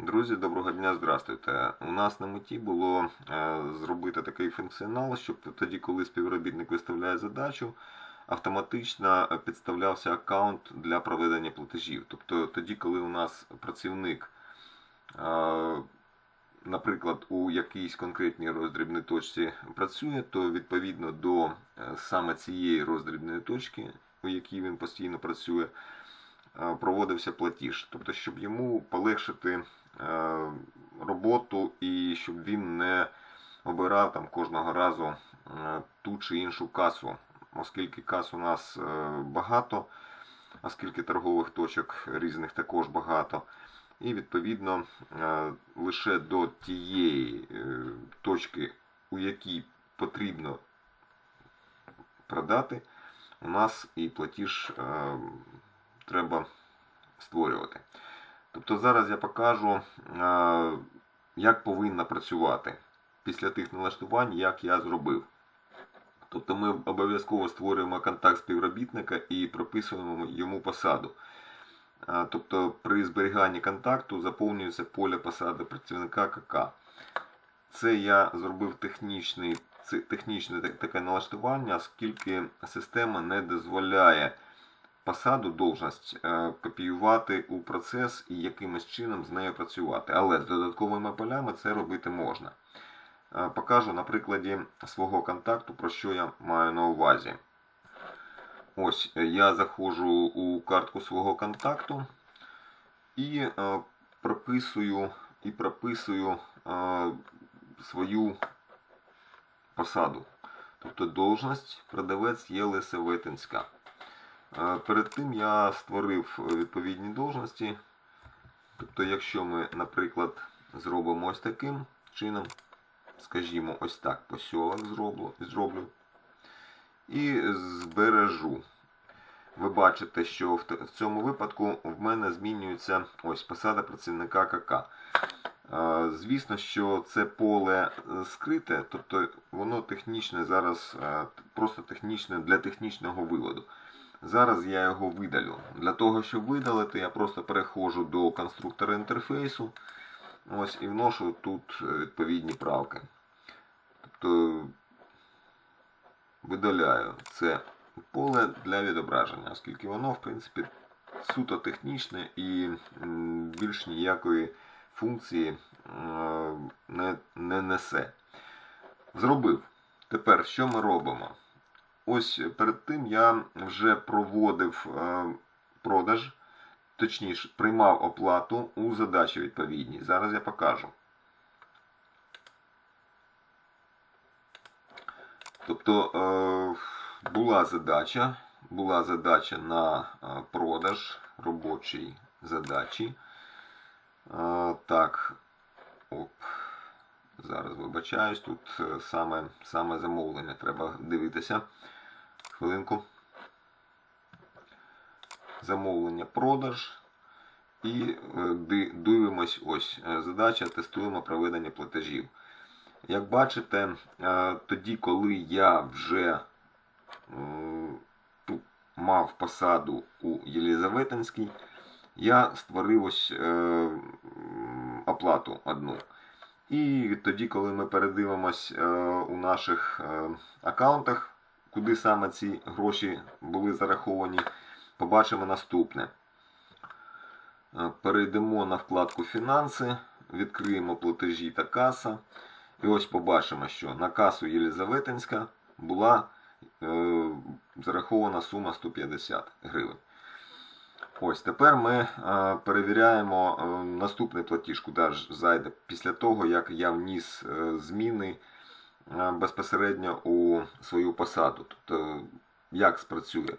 Друзі, доброго дня, здравствуйте. У нас на меті було е, зробити такий функціонал, щоб тоді, коли співробітник виставляє задачу, автоматично підставлявся аккаунт для проведення платежів. Тобто тоді, коли у нас працівник, е, наприклад, у якійсь конкретній роздрібній точці працює, то відповідно до е, саме цієї роздрібної точки, у якій він постійно працює, проводився платіж. Тобто, щоб йому полегшити е, роботу і щоб він не обирав там кожного разу е, ту чи іншу касу, оскільки кас у нас е, багато, оскільки торгових точок різних також багато. І відповідно е, лише до тієї е, точки, у якій потрібно продати, у нас і платіж е, треба створювати. Тобто зараз я покажу, е, як повинна працювати після тих налаштувань, як я зробив. Тобто ми обов'язково створюємо контакт співробітника і прописуємо йому посаду. Е, Тобто при зберіганні контакту заповнюється поле посади працівника КК. Це я зробив технічне таке налаштування, оскільки система не дозволяє посаду, должність е, копіювати у процес і якимось чином з нею працювати. Але з додатковими полями це робити можна. Е, Покажу на прикладі свого контакту, про що я маю на увазі. Ось е, я заходжу у картку свого контакту і прописую, і прописую свою посаду. Тобто должність продавець Єлисаветинська. Е, Перед тим я створив відповідні должності. Тобто, якщо ми, наприклад, зробимо ось таким чином, скажімо, ось так посілок зроблю, і збережу. Ви бачите, що в цьому випадку в мене змінюється ось посада працівника КК. Е, Звісно, що це поле е, скрите, тобто воно технічне зараз, е, просто технічне для технічного виводу. Зараз я його видалю. Для того, щоб видалити, я просто переходжу до конструктора інтерфейсу ось, і вношу тут е, відповідні правки. Тобто видаляю це поле для відображення, оскільки воно, в принципі, суто технічне і більш ніякої функції е, не, не несе. Зробив. Тепер що ми робимо? Ось перед тим я вже проводив е, продаж, точніше, приймав оплату у задачі відповідній. Зараз я покажу. Тобто е, була задача, була задача на е, продаж робочій задачі. Так, оп. Зараз вибачаюсь, тут саме, саме замовлення треба дивитися. Хвилинку. Замовлення продаж. І е, дивимось ось е, задача, тестуємо проведення платежів. Як бачите, е, тоді, коли я вже мав посаду у Єлізаветинській, я створив ось оплату одну. І тоді, коли ми передивимось у наших аккаунтах, куди саме ці гроші були зараховані, побачимо наступне. Е, Перейдемо на вкладку Фінанси, відкриємо платежі та каса. І ось побачимо, що на касу Єлизаветинська була е, зарахована сума 150 гривень. Ось тепер ми е, перевіряємо е, наступний платіж, куди ж зайде після того, як я вніс е, зміни безпосередньо у свою посаду. Тобто, як спрацює.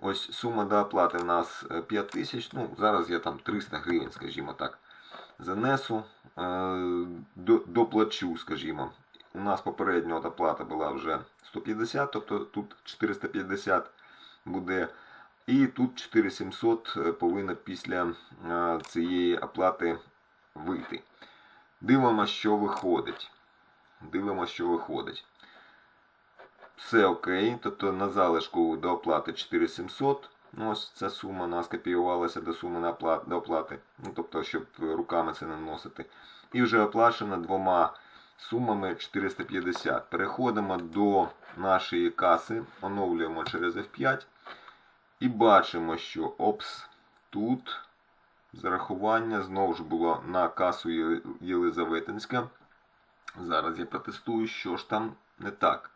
Ось сума до оплати у нас е, 5 тисяч, ну зараз я там 300 гривень, скажімо так, занесу, е, доплачу, скажімо. У нас попередня от оплата була вже 150, тобто тут 450 буде. І тут 4700 е, повинно після е, цієї оплати вийти. Дивимося, що виходить. Дивимося, що виходить. Все окей. Тобто на залишку до оплати 4700 Ну, Ось ця сума у нас копіювалася до суми на оплат, до оплати, ну, тобто, щоб руками це не носити. І вже оплачено двома сумами 450. Переходимо до нашої каси, оновлюємо через F5 і бачимо, що ОПС тут зарахування знову ж було на касу Єлизаветинська. Зараз я протестую, що ж там не так.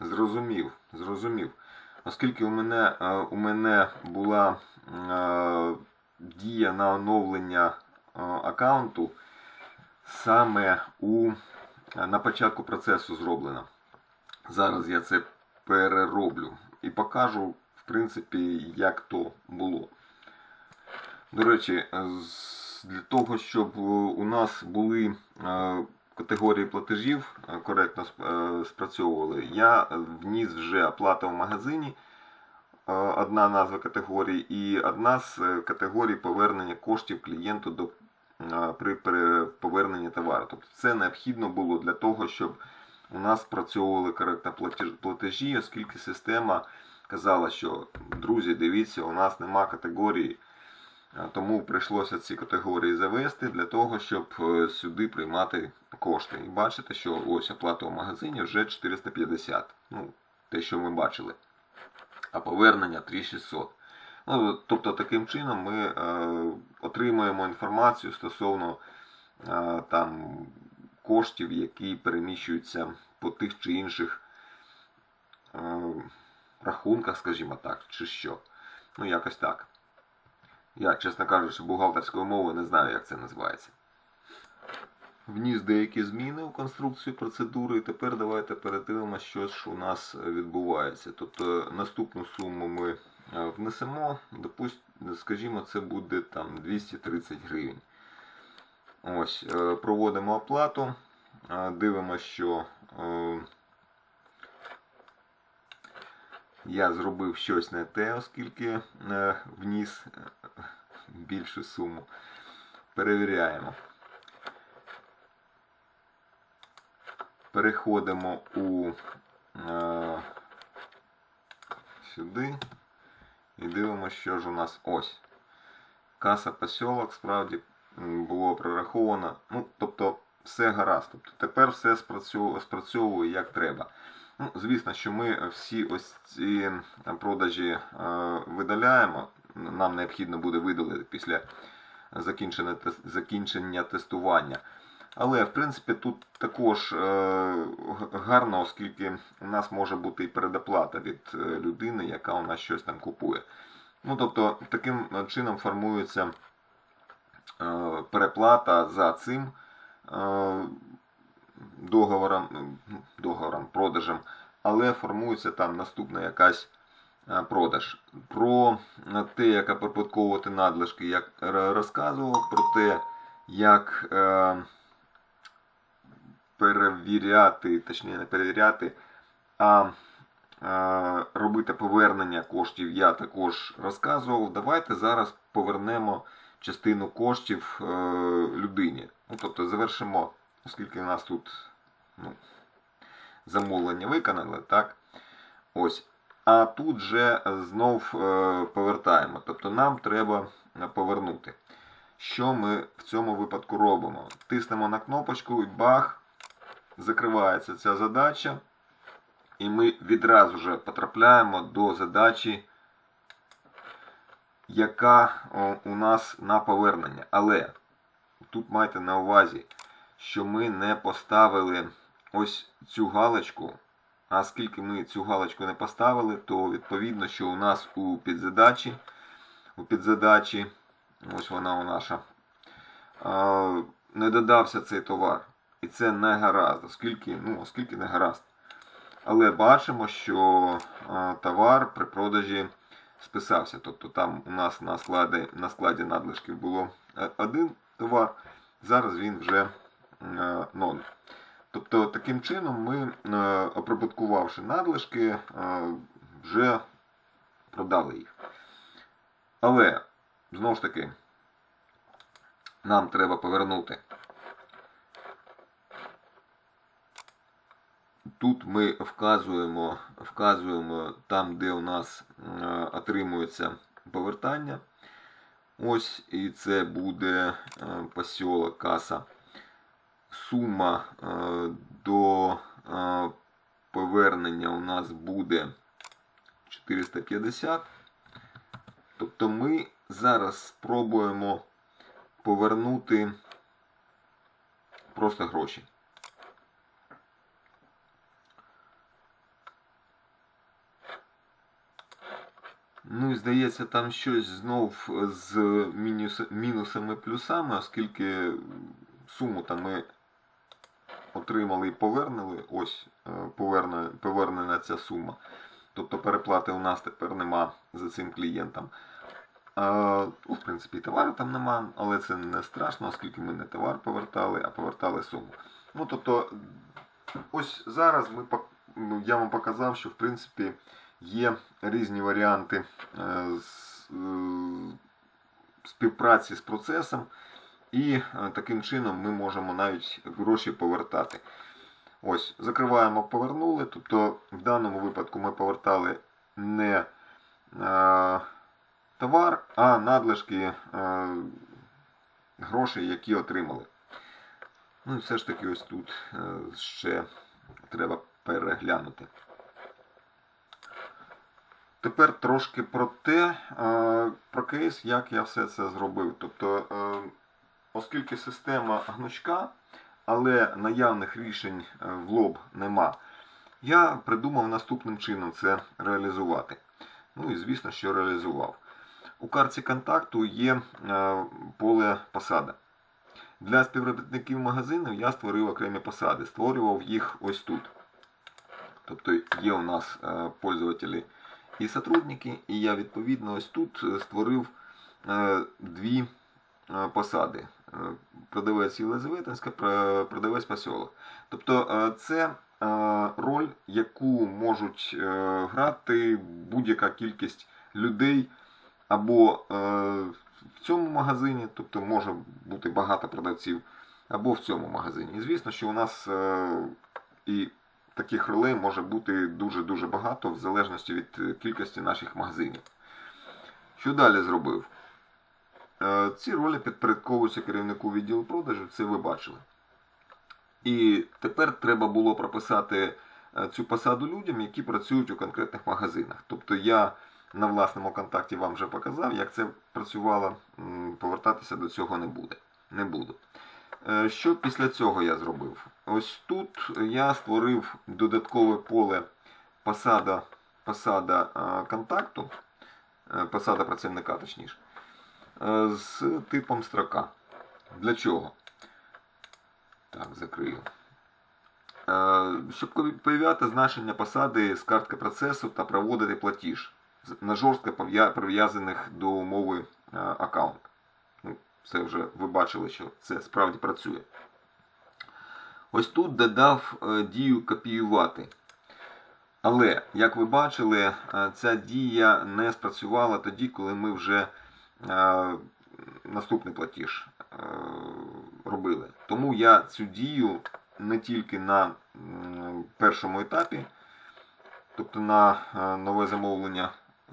Зрозумів, зрозумів. Оскільки у мене, е, у мене була е, дія на оновлення е, аккаунту саме у, на початку процесу зроблена. Зараз я це перероблю і покажу, в принципі, як то було. До речі, для того, щоб у нас були категорії платежів е, коректно е, спрацьовували, я вніс вже оплата в магазині. е, Одна назва категорії і одна з е, категорій повернення коштів клієнту до, е, при поверненні товару. Тобто це необхідно було для того, щоб у нас спрацьовували коректно платежі, оскільки система казала, що друзі, дивіться, у нас нема категорії. Тому прийшлося ці категорії завести для того, щоб е, сюди приймати кошти. І бачите, що ось оплата в магазині вже 450. Ну, те, що ми бачили. А повернення 3600. Ну, тобто таким чином ми е, отримуємо інформацію стосовно е, там, коштів, які переміщуються по тих чи інших е, рахунках, скажімо так, чи що. Ну, якось так. Я, чесно кажучи, бухгалтерської мови не знаю, як це називається. Вніс деякі зміни у конструкцію процедури, і тепер давайте передивимося, що ж у нас відбувається. Тобто наступну суму ми е, внесемо, допусть, скажімо, це буде там 230 гривень. Ось, е, проводимо оплату, е, дивимося, що е, я зробив щось не те, оскільки е, вніс е, більшу суму. Перевіряємо. Переходимо у е, сюди і дивимося, що ж у нас ось. Каса посілок справді було прораховано. Ну, тобто, все гаразд. Тобто, тепер все спрацьовує, як треба. Ну, звісно, що ми всі ось ці продажі е, видаляємо. Нам необхідно буде видалити після закінчення тестування. Але в принципі тут також е, гарно, оскільки у нас може бути і передоплата від е, людини, яка у нас щось там купує. Ну, тобто, таким чином формується е, переплата за цим е, договором, ну, договором, продажем, але формується там наступна якась е, продаж. Про е, те, як оподатковувати надлишки, як розказував, про те, як е, перевіряти, точніше не перевіряти, а робити повернення коштів я також розказував. Давайте зараз повернемо частину коштів е, людині. Ну, тобто завершимо, оскільки у нас тут ну, замовлення виконали, так? Ось. А тут же знов е, повертаємо. Тобто нам треба повернути. Що ми в цьому випадку робимо? Тиснемо на кнопочку і бах, закривається ця задача. І ми відразу же потрапляємо до задачі, яка у нас на повернення. Але тут майте на увазі, що ми не поставили ось цю галочку. А оскільки ми цю галочку не поставили, то відповідно, що у нас у підзадачі, у підзадачі, ось вона у наша, не додався цей товар. І це не гаразд, оскільки, ну, оскільки не гаразд. Але бачимо, що а, товар при продажі списався. Тобто там у нас на складі, на складі надлишків було е, один товар, зараз він вже е, ноль. Тобто таким чином ми, е, оприбуткувавши надлишки, е, вже продали їх. Але, знову ж таки, нам треба повернути тут ми вказуємо, вказуємо там, де у нас е, отримується повертання. Ось, і це буде е, посілок каса. Сума е, до повернення у нас буде 450. Тобто ми зараз спробуємо повернути просто гроші. Ну і здається, там щось знов з мінус, мінусами плюсами, оскільки суму там ми отримали і повернули. Ось е, поверне, повернена ця сума. Тобто переплати у нас тепер нема за цим клієнтом. А, ну, в принципі, товару там нема, але це не страшно, оскільки ми не товар повертали, а повертали суму. Ну, тобто, ось зараз ми, ну, я вам показав, що в принципі є різні варіанти е, е, співпраці з процесом, і е, таким чином ми можемо навіть гроші повертати. Ось, закриваємо, повернули. Тобто в даному випадку ми повертали не товар, а надлишки грошей, які отримали. Ну і все ж таки ось тут ще треба переглянути. Тепер трошки про те, е, про кейс, як я все це зробив. Тобто, е, оскільки система гнучка, але наявних рішень е, в лоб нема, я придумав наступним чином це реалізувати. Ну і звісно, що реалізував. У картці контакту є поле посада. Для співробітників магазину я створив окремі посади, створював їх ось тут. Тобто є у нас пользователі і сотрудники, і я відповідно ось тут е, створив е, дві е, посади. Продавець Єлизаветинська, продавець посілок. Тобто це роль, яку можуть грати будь-яка кількість людей або в цьому магазині, тобто може бути багато продавців, або в цьому магазині. І звісно, що у нас і таких ролей може бути дуже-дуже багато в залежності від е, кількості наших магазинів. Що далі зробив? Е, Ці ролі підпорядковуються керівнику відділу продажів, це ви бачили. І тепер треба було прописати е, цю посаду людям, які працюють у конкретних магазинах. Тобто я на власному контакті вам вже показав, як це працювало. Повертатися до цього не буде. Не буду. Е, Що після цього я зробив? Ось тут я створив додаткове поле посада, посада е, контакту, е, посада працівника, точніше, з типом строка. Для чого? Так, закрию. Щоб пов'яти значення посади з картки процесу та проводити платіж на жорстко прив'язаних до умови е, аккаунт. Це вже ви бачили, що це справді працює. Ось тут додав е, дію копіювати. Але, як ви бачили, е, ця дія не спрацювала тоді, коли ми вже е, наступний платіж робили. Тому я цю дію не тільки на першому етапі, тобто на нове замовлення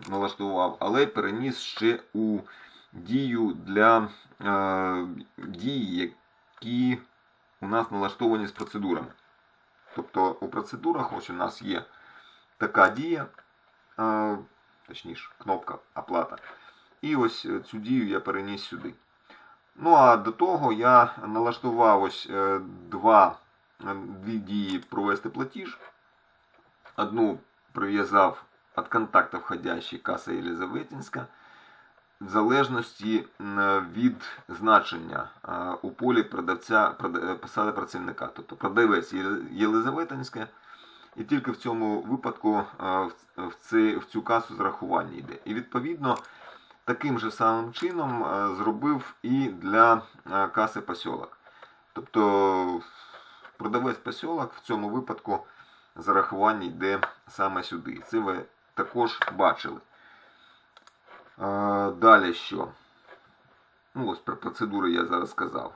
налаштував, але переніс ще у дію для е, дій, які у нас налаштовані з процедурами. Тобто у процедурах ось у нас є така дія, е, точніше, кнопка оплата. І ось е, цю дію я переніс сюди. Ну а до того я налаштував ось е, два, е, дві дії провести платіж. Одну прив'язав від контакту входящий каса Єлизаветинська в залежності від значення е, у полі продавця е, посади працівника. Тобто продавець Єли- Єлизаветинська, і тільки в цьому випадку е, в- цю касу зарахування йде. І відповідно таким же самим чином зробив і для каси посілок. Тобто продавець посілок в цьому випадку зарахування йде саме сюди. Це ви також бачили. Далі що? Ну, ось про процедури я зараз сказав.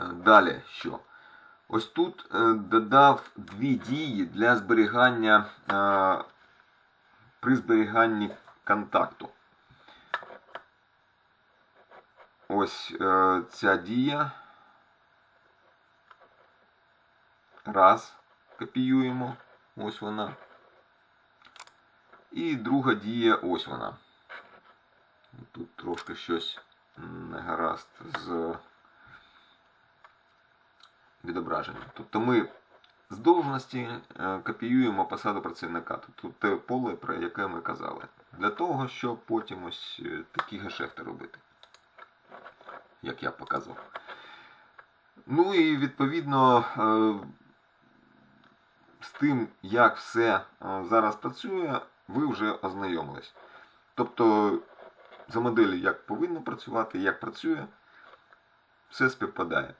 Е, Далі що? Ось тут е, додав дві дії для зберігання е, при зберіганні контакту. Ось ця дія. Раз. Копіюємо. Ось вона. І друга дія, ось вона. Тут трошки щось не гаразд з відображенням. Тобто ми з должності е, копіюємо посаду працівника. Тобто те поле, про яке ми казали. Для того, щоб потім ось е, такі гешефти робити. Як я показував. Ну і відповідно е, з тим, як все зараз працює, ви вже ознайомились. Тобто за моделлю, як повинно працювати, як працює, все співпадає.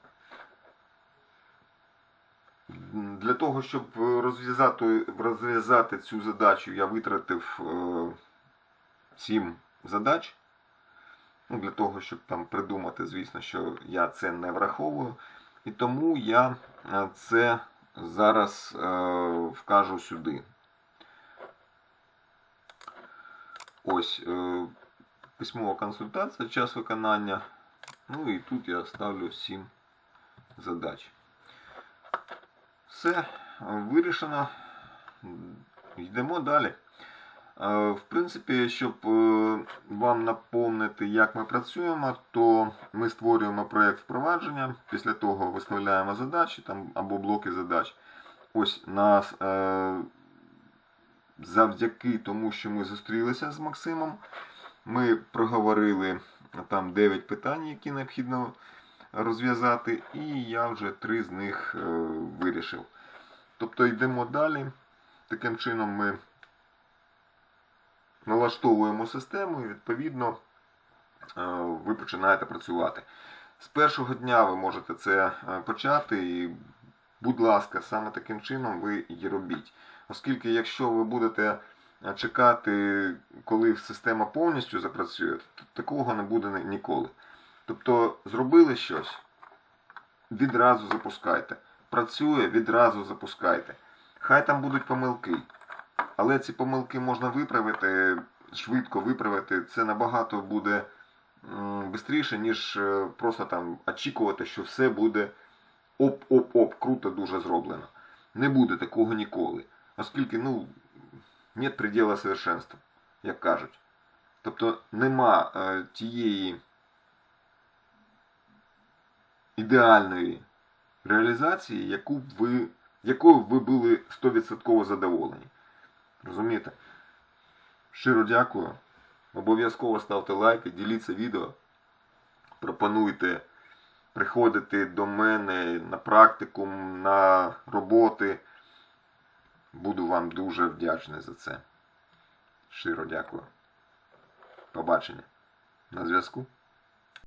Для того, щоб розв'язати, розв'язати цю задачу, я витратив е, 7 задач. Ну, для того, щоб там придумати, звісно, що я це не враховую. І тому я е, це зараз е, вкажу сюди. Ось е, письмова консультація, час виконання. Ну і тут я ставлю 7 задач. Все е, вирішено. Йдемо далі. Е, В принципі, щоб е, вам наповнити, як ми працюємо, то ми створюємо проєкт впровадження, після того виставляємо задачі там, або блоки задач. Ось нас завдяки тому, що ми зустрілися з Максимом, ми проговорили там 9 питань, які необхідно розв'язати, і я вже три з них е, вирішив. Тобто йдемо далі. Таким чином ми налаштовуємо систему і відповідно е, ви починаєте працювати. З першого дня ви можете це е, почати і, будь ласка, саме таким чином ви і робіть. Оскільки, якщо ви будете чекати, коли система повністю запрацює, такого не буде ніколи. Тобто зробили щось, відразу запускайте. Працює, відразу запускайте. Хай там будуть помилки. Але ці помилки можна виправити, швидко виправити. Це набагато буде швидше, ніж е, просто там очікувати, що все буде оп-оп-оп, круто дуже зроблено. Не буде такого ніколи. Оскільки, ну, нет предела совершенства, як кажуть. Тобто нема е, тієї ідеальної реалізації, яку б ви, якою б ви були 100% задоволені. Розумієте? Щиро дякую. Обов'язково ставте лайки, діліться відео. Пропонуйте приходити до мене на практикум, на роботи. Буду вам дуже вдячний за це. Щиро дякую. Побачення. На зв'язку.